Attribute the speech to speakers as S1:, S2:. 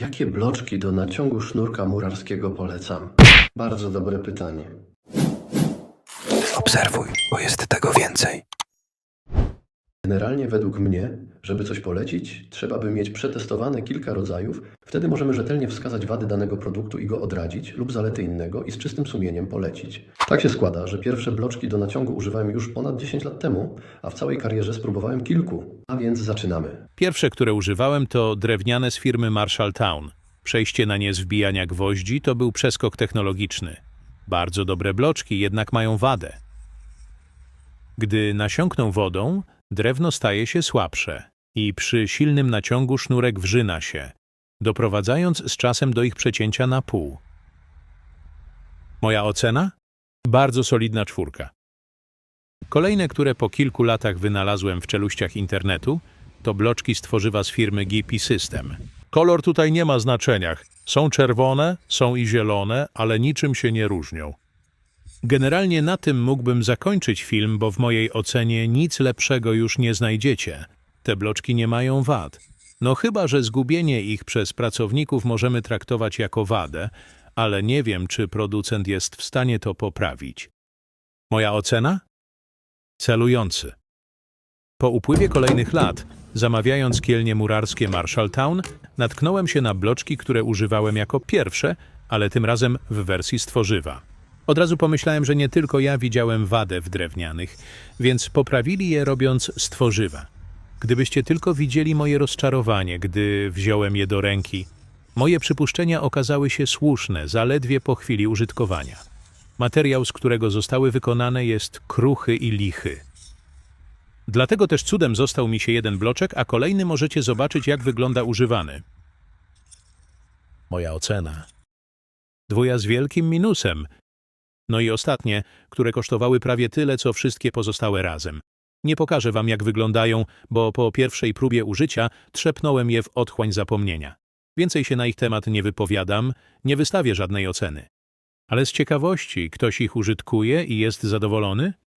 S1: Jakie bloczki do naciągu sznurka murarskiego polecam? Bardzo dobre pytanie.
S2: Obserwuj, bo jest tego więcej.
S1: Generalnie według mnie, żeby coś polecić, trzeba by mieć przetestowane kilka rodzajów, wtedy możemy rzetelnie wskazać wady danego produktu i go odradzić lub zalety innego i z czystym sumieniem polecić. Tak się składa, że pierwsze bloczki do naciągu używałem już ponad 10 lat temu, a w całej karierze spróbowałem kilku. A więc zaczynamy.
S3: Pierwsze, które używałem, to drewniane z firmy Marshalltown. Przejście na nie z wbijania gwoździ to był przeskok technologiczny. Bardzo dobre bloczki, jednak mają wadę. Gdy nasiąkną wodą, drewno staje się słabsze i przy silnym naciągu sznurek wrzyna się, doprowadzając z czasem do ich przecięcia na pół. Moja ocena? Bardzo solidna czwórka. Kolejne, które po kilku latach wynalazłem w czeluściach internetu, to bloczki z tworzywa z firmy GP System. Kolor tutaj nie ma znaczenia. Są czerwone, są i zielone, ale niczym się nie różnią. Generalnie na tym mógłbym zakończyć film, bo w mojej ocenie nic lepszego już nie znajdziecie. Te bloczki nie mają wad. No chyba, że zgubienie ich przez pracowników możemy traktować jako wadę, ale nie wiem, czy producent jest w stanie to poprawić. Moja ocena? Celujący. Po upływie kolejnych lat, zamawiając kielnie murarskie Marshalltown, natknąłem się na bloczki, które używałem jako pierwsze, ale tym razem w wersji z tworzywa. Od razu pomyślałem, że nie tylko ja widziałem wadę w drewnianych, więc poprawili je robiąc z tworzywa. Gdybyście tylko widzieli moje rozczarowanie, gdy wziąłem je do ręki. Moje przypuszczenia okazały się słuszne zaledwie po chwili użytkowania. Materiał, z którego zostały wykonane, jest kruchy i lichy. Dlatego też cudem został mi się jeden bloczek, a kolejny możecie zobaczyć, jak wygląda używany. Moja ocena. Dwuja z wielkim minusem. No i ostatnie, które kosztowały prawie tyle, co wszystkie pozostałe razem. Nie pokażę wam, jak wyglądają, bo po pierwszej próbie użycia trzepnąłem je w otchłań zapomnienia. Więcej się na ich temat nie wypowiadam, nie wystawię żadnej oceny. Ale z ciekawości, ktoś ich użytkuje i jest zadowolony?